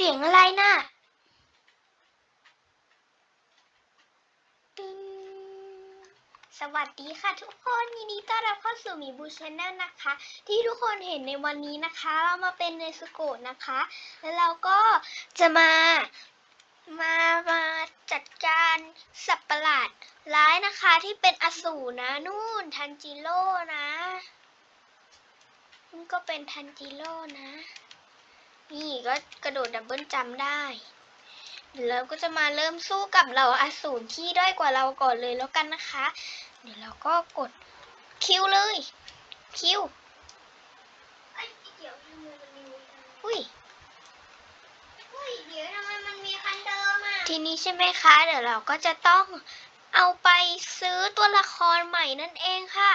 สียงอะไรน่ะสวัสดีค่ะทุกคนยินดีต้อนรับเข้าสู่มีบูชแนลนะคะ ที่ทุกคนเห็นในวันนี้นะคะ เรามาเป็นเนสโกะนะคะ แล้วเราก็จะมามามาจัดการสัตว์ประหลาดร้ายนะคะที่เป็นอสูรนะนู่นทันจิโร่นะนี่ก็เป็นทันจิโร่นะ นี่ก็กระโดดดับเบิลจำได้เดี๋ยวเราก็จะมาเริ่มสู้กับเหล่าอสูรที่ด้อยกว่าเราก่อนเลยแล้วกันนะคะ เดี๋ยวเราก็กดคิวเลยคิวอุ้ยเดี๋ยวทำไมมันมีคันเดิมอะทีนี้ใช่ไหมคะ เดี๋ยวเราก็จะต้องเอาไปซื้อตัวละครใหม่นั่นเองค่ะ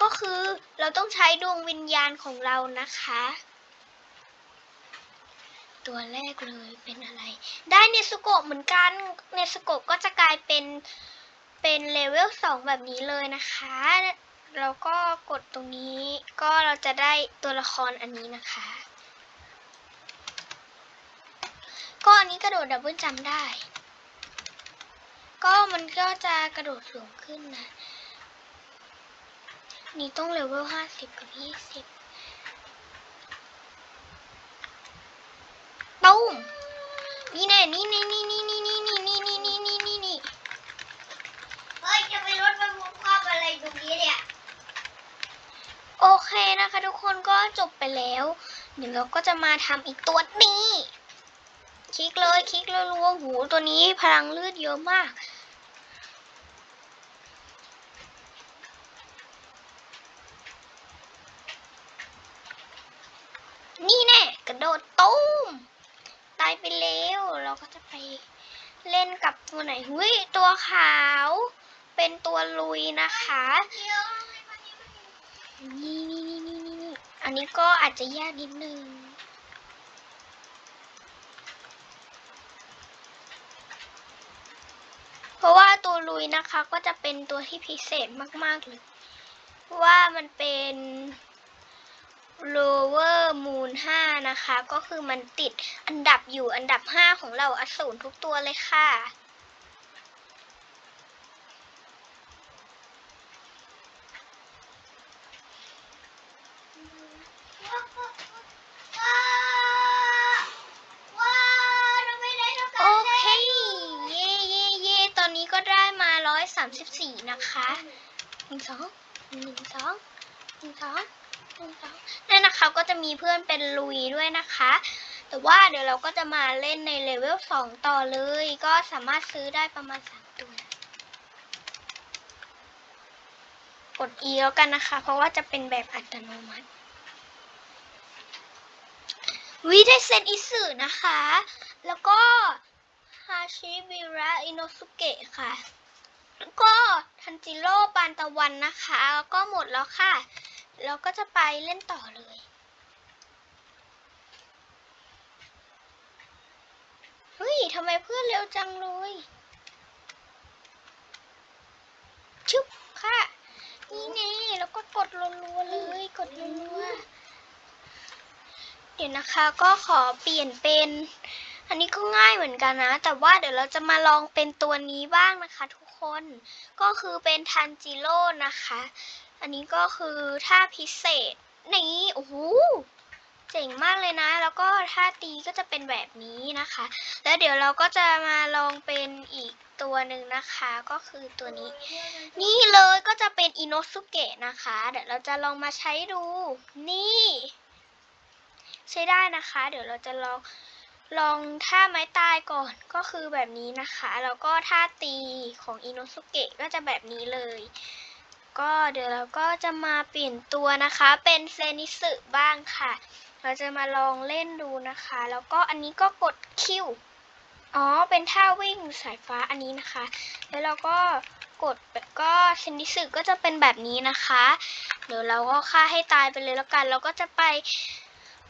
ก็คือเราต้องใช้ดวงวิญญาณของเรานะคะ ตัวแรกเลยเป็นอะไร ได้เนสโกะเหมือนกันเนสโกะก็จะกลายเป็นเป็นเลเวลสองแบบนี้เลยนะคะแล้วก็กดตรงนี้ก็เราจะได้ตัวละครอันนี้นะคะ ก็อันนี้กระโดดดับเบิลจำได้ ก็มันก็จะกระโดดสูงขึ้นนะ นี่ต้องเลเวลห้าสิบกับยี่สิบตุ้ม นี่แน่นี่นี่นี่นี่นี่นี่นี่นี่นี่นี่นี่นี่นี่เฮ้ยจะไปรถบรรทุกความอะไรตรงนี้เนี่ยโอเคนะคะ ทุกคนก็จบไปแล้ว เดี๋ยวเราก็จะมาทำอีกตัวนี้ คลิกเลยคลิกเลยรัวหูตัวนี้พลังเลือดเยอะมากนี่แน่กระโดดตุ้มายไปแล้ว เราก็จะไปเล่นกับตัวไหนหุยตัวขาวเป็นตัวลุยนะคะนี่นี่นี่นี่นี่นี่อันนี้ก็อาจจะยากนิดนึงเพราะว่าตัวลุยนะคะก็จะเป็นตัวที่พิเศษมากๆเลยว่ามันเป็น โลเวอร์มูนห้านะคะ ก็คือมันติดอันดับอยู่อันดับห้าของเราอสูรทุกตัวเลยค่ะ34 นะคะหนึ่งสองหนึ่งสองหนึ่งสอง เนี่ยนะคะก็จะมีเพื่อนเป็นลุยด้วยนะคะ แต่ว่าเดี๋ยวเราก็จะมาเล่นในเลเวล2ต่อเลย ก็สามารถซื้อได้ประมาณ 3 ตัว กด E แล้วกันนะคะ เพราะว่าจะเป็นแบบอัตโนมัติวีได้เซนอิสึนะคะ แล้วก็ฮาชิบิระอินโนสุเกะค่ะ แล้วก็ทันจิโร่ปานตะวันนะคะ แล้วก็หมดแล้วค่ะ เราก็จะไปเล่นต่อเลย เฮ้ยทำไมเพื่อนเร็วจังเลยชุบค่ะ นี่แน่แล้วก็กดรัวๆเลย กดรัวๆเดี๋ยวนะคะก็ขอเปลี่ยนเป็น อันนี้ก็ง่ายเหมือนกันนะ แต่ว่าเดี๋ยวเราจะมาลองเป็นตัวนี้บ้างนะคะ ทุกคน ก็คือเป็นทันจิโร่นะคะ อันนี้ก็คือท่าพิเศษนี่โอ้โหเจ๋งมากเลยนะ แล้วก็ท่าตีก็จะเป็นแบบนี้นะคะ แล้วเดี๋ยวเราก็จะมาลองเป็นอีกตัวหนึ่งนะคะก็คือตัวนี้ นี่เลยก็จะเป็นอิโนสุเกะนะคะ เดี๋ยวเราจะลองมาใช้ดู นี่ ใช้ได้นะคะ เดี๋ยวเราจะลองลองท่าไม้ตายก่อนก็คือแบบนี้นะคะ แล้วก็ท่าตีของอิโนสุเกะก็จะแบบนี้เลย ก็เดี๋ยวเราก็จะมาเปลี่ยนตัวนะคะ เป็นเซนิสึบ้างค่ะ เราจะมาลองเล่นดูนะคะ แล้วก็อันนี้ก็กดคิวอ๋อ เป็นท่าวิ่งสายฟ้าอันนี้นะคะ แล้วเราก็กดแบบก็เซนิสึก็จะเป็นแบบนี้นะคะ เดี๋ยวเราก็ฆ่าให้ตายไปเลยแล้วกัน เราก็จะไป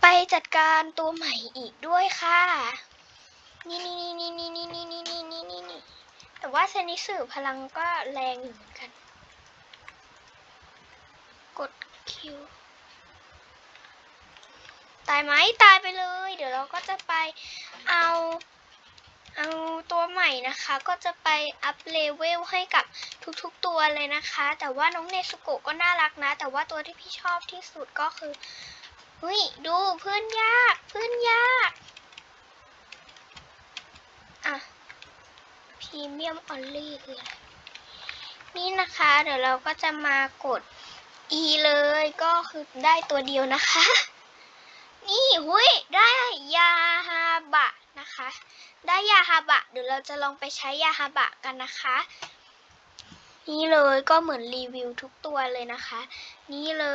ไปจัดการตัวใหม่อีกด้วยค่ะ นี่นี่นี่นี่นี่นี่นี่นี่นี่นี่แต่ว่าเซนิสึพลังก็แรงอยู่เหมือนกัน กด คิว ตายไหมตายไปเลย เดี๋ยวเราก็จะไปเอาเอาตัวใหม่นะคะ ก็จะไปอัพเลเวลให้กับทุกๆตัวเลยนะคะ แต่ว่าน้องเนสโกก็น่ารักนะ แต่ว่าตัวที่พี่ชอบที่สุดก็คือเฮ้ยดูเพื่อนยากเพื่อนยากอะพรีเมียมออลลี่คืออะไรนี่นะคะ เดี๋ยวเราก็จะมากด E เลยก็คือได้ตัวเดียวนะคะ นี่หุยได้ยาฮาบะนะคะ ได้ยาฮาบะเดี๋ยวเราจะลองไปใช้ยาฮาบะกันนะคะ นี่เลยก็เหมือนรีวิวทุกตัวเลยนะคะ นี่เล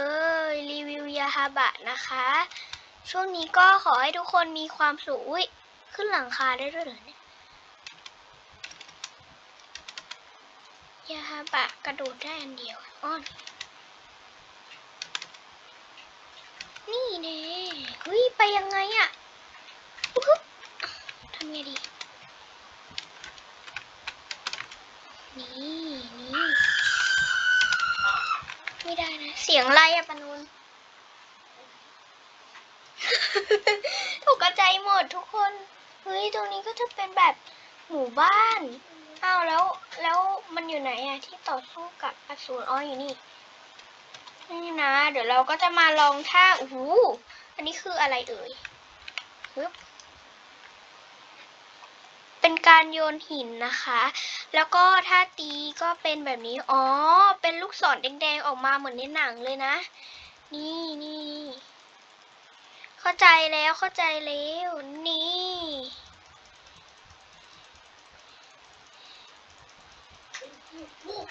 ยรีวิวยาฮาบะนะคะ ช่วงนี้ก็ขอให้ทุกคนมีความสุขอุ๊ยขึ้นหลังคาได้ด้วยเหรอเนี่ยยาฮาบะกระโดดได้อันเดียวอ้อน นี่เน่เฮ้ยไปยังไงอะอุ๊บทำไงดี นี่นี่ไม่ได้นะ เสียงอะไรอะปานุนถูกกระจายหมดทุกคน เฮ้ย ตรงนี้ก็จะเป็นแบบหมู่บ้าน อ้าวแล้วแล้วมันอยู่ไหนอะที่ต่อสู้กับอสูรอ๋ออยู่นี่ นี่นะ เดี๋ยวเราก็จะมาลองท่าโอ้โหอันนี้คืออะไรเอ่ยปึ๊บเป็นการโยนหินนะคะ แล้วก็ท่าตีก็เป็นแบบนี้ อ๋อ เป็นลูกศรแดงๆออกมาเหมือนในหนังเลยนะ นี่นี่ เข้าใจแล้วเข้าใจแล้ว นี่นี่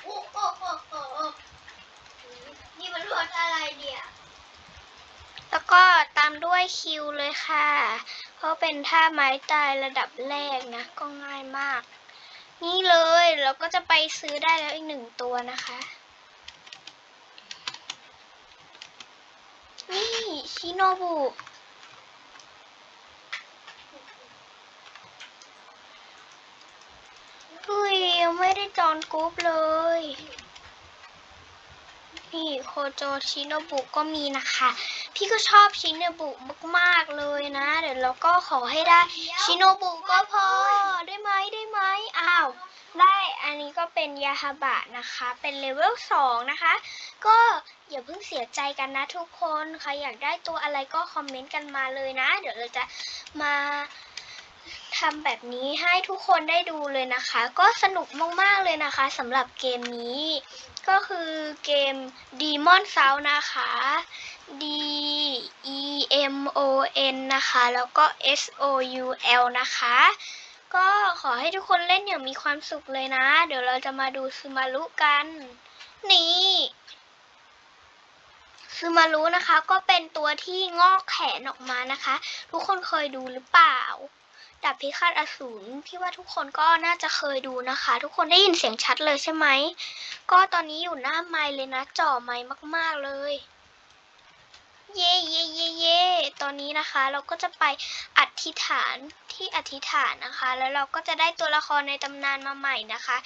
มันรถอะไรเนี่ย แล้วก็ตามด้วยคิวเลยค่ะ เพราะเป็นท่าไม้ตายระดับแรกนะ ก็ง่ายมาก นี่เลยเราก็จะไปซื้อได้แล้วอีกหนึ่งตัวนะคะ นี่ชิโนบุเฮ้ยยังไม่ได้จอนกรุ๊ปเลย นี่โคโจชิโนบุก็มีนะคะ พี่ก็ชอบชิโนบุมากๆเลยนะ เดี๋ยวเราก็ขอให้ได้ชิโนบุก็พอได้ไหมได้ไหมอ้าวได้อันนี้ก็เป็นยาฮาบะนะคะ เป็นเลเวล2นะคะ ก็อย่าเพิ่งเสียใจกันนะทุกคนใครอยากได้ตัวอะไรก็คอมเมนต์กันมาเลยนะ เดี๋ยวเราจะมา ทำแบบนี้ให้ทุกคนได้ดูเลยนะคะ ก็สนุกมากๆเลยนะคะสำหรับเกมนี้ ก็คือเกม Demon s o u นะคะ D E M O N นะคะ แล้วก็ S O U L นะคะ ก็ขอให้ทุกคนเล่นอย่างมีความสุขเลยนะ เดี๋ยวเราจะมาดูซูมารุกัน นี่ซูมารุนะคะก็เป็นตัวที่งอกแขนออกมานะคะ ทุกคนเคยดูหรือเปล่า ดาบพิฆาตอสูรพี่ว่าทุกคนก็น่าจะเคยดูนะคะ ทุกคนได้ยินเสียงชัดเลยใช่ไหม ก็ตอนนี้อยู่หน้าไมค์เลยนะจ่อไมค์มาก ๆเลย เย่เย่เย่เย่ตอนนี้นะคะ เราก็จะไปอธิษฐานที่อธิษฐานนะคะ แล้วเราก็จะได้ตัวละครในตำนานมาใหม่นะคะ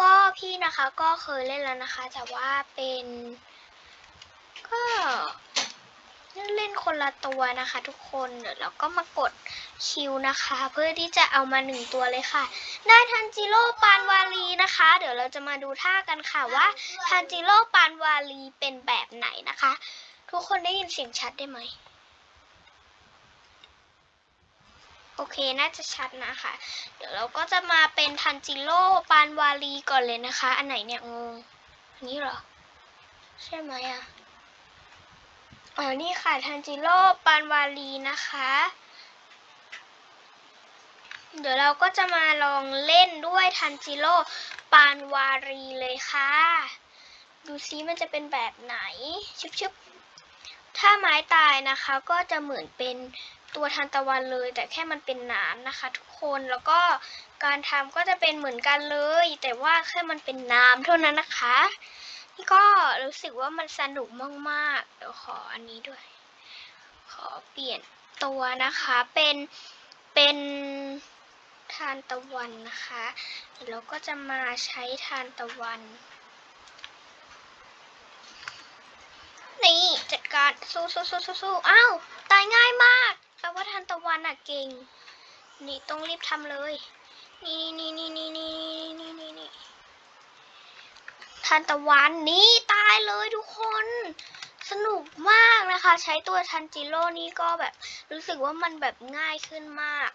ก็พี่นะคะก็เคยเล่นแล้วนะคะ แต่ว่าเป็น ก็ เล่นคนละตัวนะคะ ทุกคนเดี๋ยวเราก็มากดคิวนะคะ เพื่อที่จะเอามาหนึ่งตัวเลยค่ะ ได้ทันจิโร่ปานวาลีนะคะ เดี๋ยวเราจะมาดูท่ากันค่ะว่าทันจิโร่ปานวาลีเป็นแบบไหนนะคะ ทุกคนได้ยินเสียงชัดได้ไหมโอเค น่าจะชัดนะคะ เดี๋ยวเราก็จะมาเป็นทันจิโร่ปานวาลีก่อนเลยนะคะ อันไหนเนี่ยงง อันนี้เหรอ ใช่ไหมอะ อ๋อ นี่ค่ะ ทันจิโร่ ปานวาลีนะคะ เดี๋ยวเราก็จะมาลองเล่นด้วยทันจิโร่ ปานวารีเลยค่ะ ดูซิมันจะเป็นแบบไหน ชุบๆ ถ้าไม้ตายนะคะ ก็จะเหมือนเป็นตัวทันตะวันเลย แต่แค่มันเป็นนามนะคะ ทุกคน แล้วก็การทำก็จะเป็นเหมือนกันเลย แต่ว่าแค่มันเป็นน้ำเท่านั้นนะคะ ก็รู้สึกว่ามันสนุกมากๆ เดี๋ยวขออันนี้ด้วย ขอเปลี่ยนตัวนะคะ เป็น เป็นทานตะวันนะคะ เดี๋ยวเราก็จะมาใช้ทานตะวัน นี่จัดการสู้สู้สู้สู้สู้อ้าวตายง่ายมากแปลว่าทันตะวันอะเก่ง นี่ต้องรีบทำเลย นี่นี่นี่นี่นี่นี่นี่นี่ ทันตะวันนี่ตายเลยทุกคน สนุกมากนะคะ ใช้ตัวทันจิโร่นี่ก็แบบรู้สึกว่ามันแบบง่ายขึ้นมาก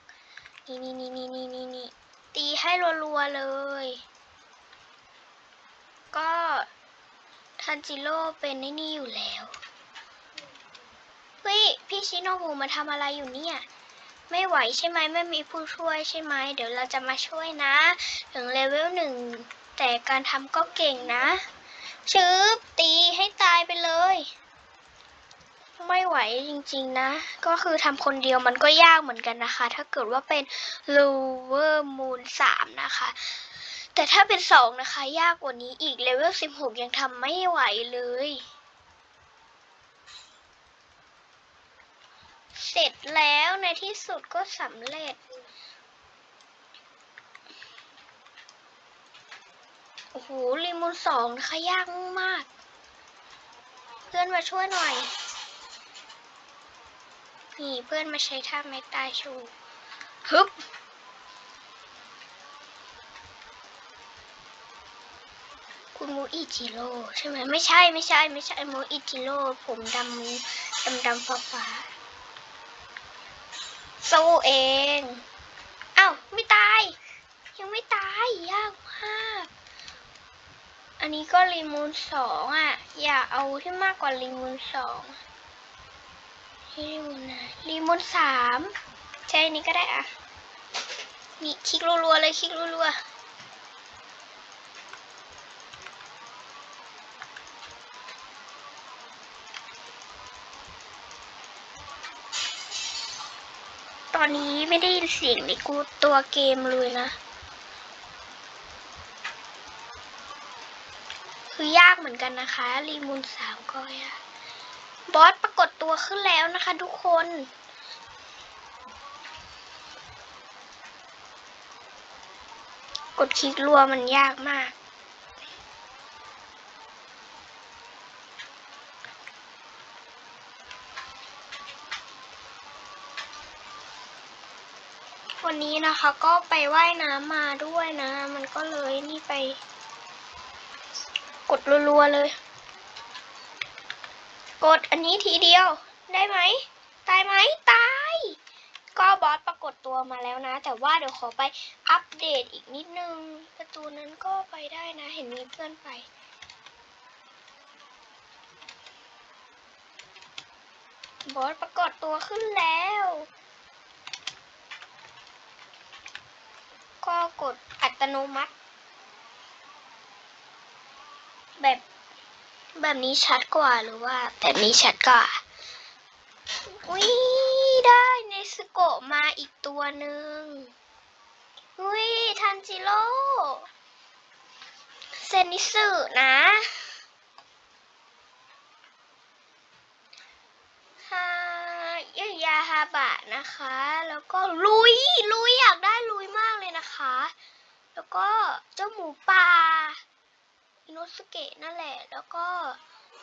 นี่นี่นี่นี่นี่นี่นี่ตีให้รัวๆเลย ก็ทันจิโร่เป็นไอ้นี่อยู่แล้วเฮ้ยพี่ชิโนบุมาทำอะไรอยู่เนี่ยไม่ไหวใช่ไหมไม่มีผู้ช่วยใช่ไหมเดี๋ยวเราจะมาช่วยนะ ถึงเลเวลหนึ่ง แต่การทำก็เก่งนะชึบตีให้ตายไปเลย ไม่ไหวจริงๆนะ ก็คือทำคนเดียวมันก็ยากเหมือนกันนะคะ ถ้าเกิดว่าเป็น lower moon 3 นะคะ แต่ถ้าเป็น 2 นะคะ ยากกว่านี้อีกเลเวล16 ยังทำไม่ไหวเลย เสร็จแล้วในที่สุดก็สำเร็จ โอ้โหลีมูนสองนะคะยากมาก เพื่อนมาช่วยหน่อย นี่เพื่อนมาใช้ท่าไม้ตายชูฮึบคุณมูอิจิโร่ใช่ไหมไม่ใช่ไม่ใช่ ไม่ใช่มูอิจิโร่ผมดำดำดำฟ้าฟ้าสู้เอง อ้าว ไม่ตาย ยังไม่ตาย ยากมาก อันนี้ก็รีมูนสองอะ อย่าเอาที่มากกว่ารีมูนสองนี่รีมูนไหนรีมูนสามใช่นี้ก็ได้อะ นี่คลิกรัวๆเลยคลิกรัวๆตอนนี้ไม่ได้ยินเสียงในกูตัวเกมเลยนะ คือยากเหมือนกันนะคะรีมูนสามก็ยากบอสปรากฏตัวขึ้นแล้วนะคะทุกคน กดคลิกรัวมันยากมากวันนี้นะคะก็ไปว่ายน้ำมาด้วยนะ มันก็เลยนี่ไป ดรัวๆเลย กดอันนี้ทีเดียวได้ไหม ตายไหมตาย ก็บอสปรากฏตัวมาแล้วนะ แต่ว่าเดี๋ยวขอไปอัปเดตอีกนิดนึง ประตูนั้นก็ไปได้นะ เห็นมีเพื่อนไปบอสปรากฏตัวขึ้นแล้ว ก็กดอัตโนมัติ แบบ แบบนี้ชัดกว่าหรือว่า แบบนี้ชัดกว่าอุ้ยได้เนสโกมาอีกตัวหนึ่งอุ้ยทันจิโร่เซนิสึนะฮายยาฮาบะนะคะ แล้วก็ลุย ลุยอยากได้ลุยมากเลยนะคะ แล้วก็เจ้าหมูป่า นสเกะนั่นแหละ แล้วก็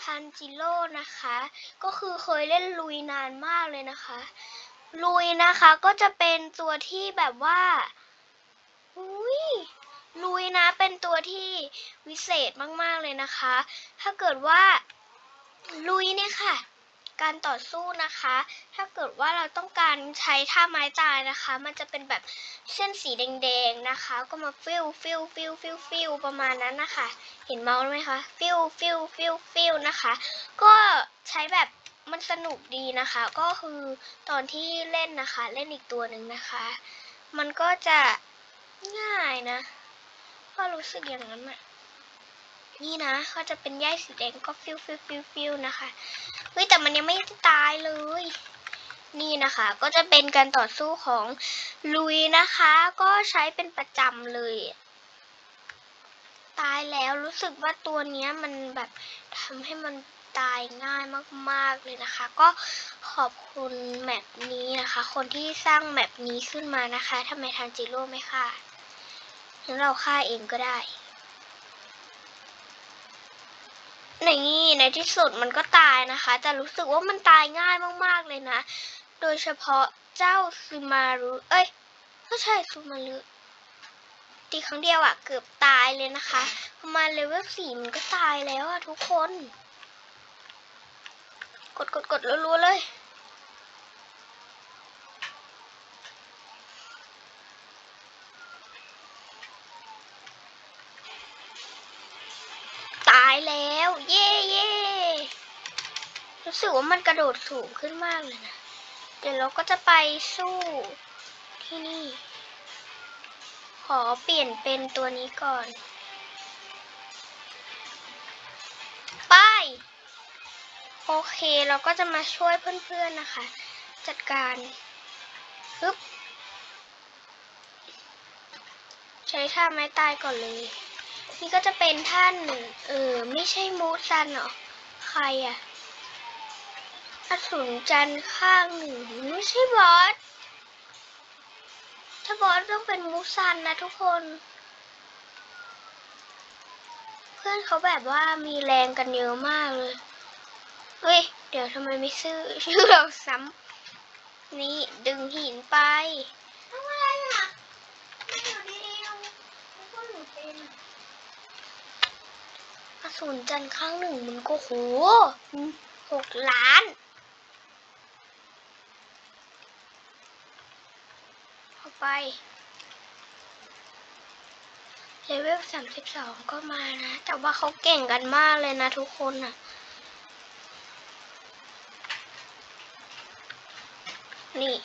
ทันจิโร่นะคะ ก็คือเคยเล่นลุยนานมากเลยนะคะ ลุยนะคะก็จะเป็นตัวที่แบบว่าอุ้ยลุยนะเป็นตัวที่วิเศษมากๆเลยนะคะ ถ้าเกิดว่าลุยเนี่ยค่ะ การต่อสู้นะคะ ถ้าเกิดว่าเราต้องการใช้ท่าไม้ตายนะคะ มันจะเป็นแบบเส้นสีแดงๆนะคะ ก็มาฟิลฟิลฟิลฟิลฟิลประมาณนั้นนะคะ เห็นเมาส์ไหมคะฟิลฟิลฟิลฟิลนะคะ ก็ใช้แบบมันสนุกดีนะคะ ก็คือตอนที่เล่นนะคะ เล่นอีกตัวหนึ่งนะคะ มันก็จะง่ายนะ ก็รู้สึกอย่างนั้นอะ นี่นะก็จะเป็นแยกสีแดงก็ฟิลฟิลฟิลฟิลนะคะเฮ้ยแต่มันยังไม่ตายเลย นี่นะคะ ก็จะเป็นการต่อสู้ของลุยนะคะ ก็ใช้เป็นประจำเลย ตายแล้วรู้สึกว่าตัวเนี้ยมันแบบทำให้มันตายง่ายมากๆเลยนะคะ ก็ขอบคุณแมปนี้นะคะ คนที่สร้างแมปนี้ขึ้นมานะคะทำไมทันจิโร่ไม่ฆ่างั้นเราฆ่าเองก็ได้ นี่ในที่สุดมันก็ตายนะคะ แต่รู้สึกว่ามันตายง่ายมากๆเลยนะ โดยเฉพาะเจ้าซูมารุเอ้ยก็ใช่ซูมารุตีครั้งเดียวอะเกือบตายเลยนะคะประมาณเลเวลสี่มันก็ตายแล้วอะทุกคน กดกดกดรัวๆเลย ตายแล้ว เย่เย่รู้ สึกว่ามันกระโดดสูงขึ้นมากเลยนะ เดี๋ยวเราก็จะไปสู้ที่นี่ ขอเปลี่ยนเป็นตัวนี้ก่อน ไป โอเคเราก็จะมาช่วยเพื่อนๆนะคะ จัดการฮึบใช้ท่าไม้ตายก่อนเลย นี่ก็จะเป็นท่านเออ ไม่ใช่มูซันเหรอ ใครอะ อสูรจันทร์ข้างหนึ่งไม่ใช่บอส ถ้าบอสต้องเป็นมูซันนะทุกคน เพื่อนเขาแบบว่ามีแรงกันเยอะมากเลย เฮ้ย เดี๋ยวทำไมไม่ซื้อชื่อเราซ้ำนี่ดึงหินไปทำอะไรอะไม่อยู่ดีๆเราพวกหนูเป็นอะอสูรจันทร์ข้างหนึ่งมันก็โหหกล้าน เข้า ไปเลเวลสามสิบสองก็มานะ แต่ว่าเขาเก่งกันมากเลยนะทุกคนน่ะนี่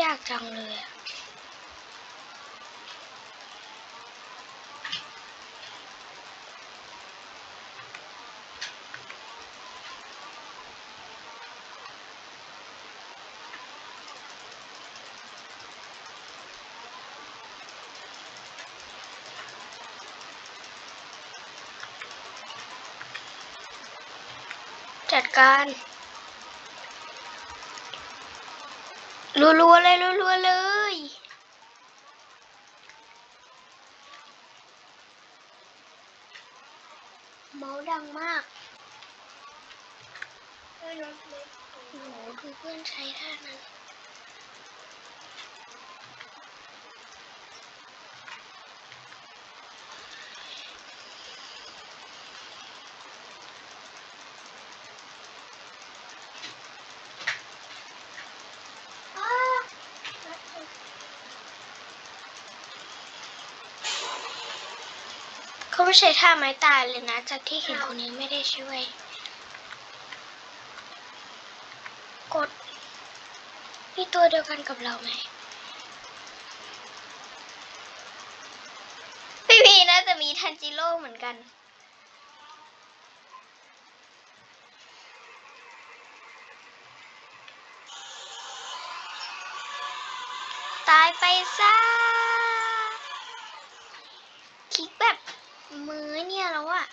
ยากจังเลยอะ การ รัวๆเลยรัวๆเลยเมาส์ดังมากเออน้องเล็กโอ้โหดูเพื่อนใช้ท่านั้น ไม่ใช้ท่าไม้ตายเลยนะ จากที่เห็นคนนี้ไม่ได้ช่วย กดนี่ตัวเดียวกันกับเราไหมพี่พีน่าจะมีทันจิโร่เหมือนกันตายไปซะคลิกแบบ มือเนี่ยแล้วอะ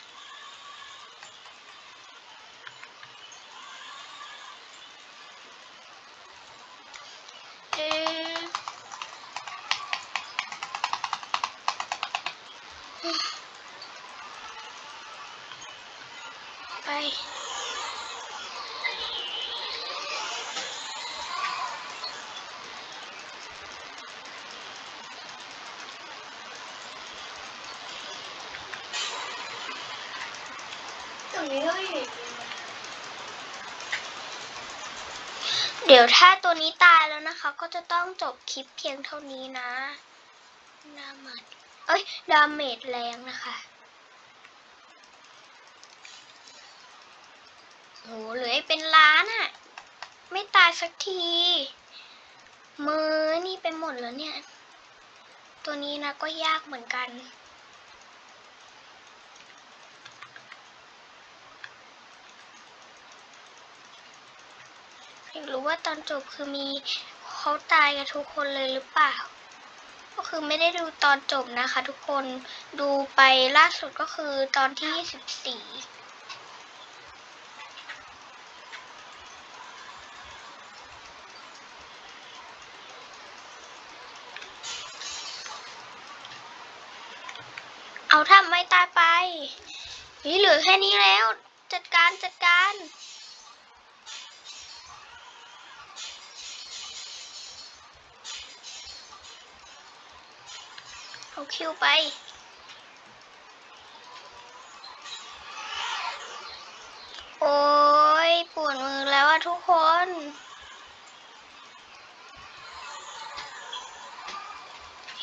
เออไป ตรงนี้ก็อยู่ เดี๋ยวถ้าตัวนี้ตายแล้วนะคะ ก็จะต้องจบคลิปเพียงเท่านี้นะดาเมจเอ้ยดาเมจแรงนะคะโหเหลืออีกเป็นล้านอะไม่ตายสักที มือนี่ไปหมดแล้วเนี่ย ตัวนี้นะก็ยากเหมือนกัน รู้ว่าตอนจบคือมีเขาตายกันทุกคนเลยหรือเปล่า ก็คือไม่ได้ดูตอนจบนะคะ ทุกคนดูไปล่าสุดก็คือตอนที่สิบสี่ทำไม่ตายไป นี่เหลือแค่นี้แล้ว จัดการจัดการ เอาคิวไป โอ้ยปวดมือแล้วอะทุกคน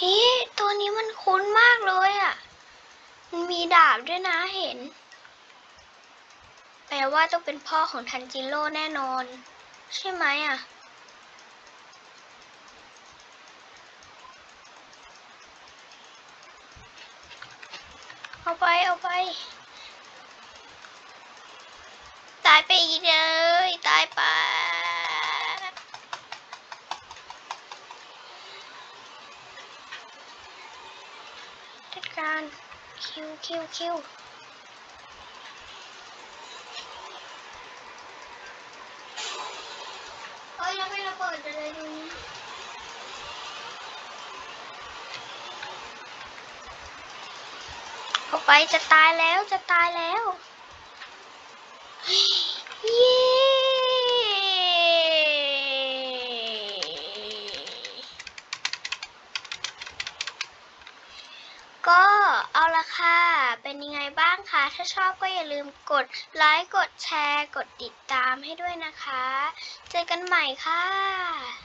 ฮ้ยตัวนี้มันคุ้นมากเลยอะมันมีดาบด้วยนะเห็น แปลว่าต้องเป็นพ่อของทันจิโร่แน่นอน ใช่ไหมอะ เอาไปเอกไป ตายไปอีกเลย ตายไป จัดการ คิวคิวคิวเฮ้ยแล้วไม่ระเบิดเลยตรงนี้เอา ไปจะตายแล้วจะตายแล้วเย้ก็เอาละค่ะ เป็นยังไงบ้างคะ ถ้าชอบก็อย่าลืมกดไลค์ กดแชร์ กดติดตามให้ด้วยนะคะ เจอกันใหม่ค่ะ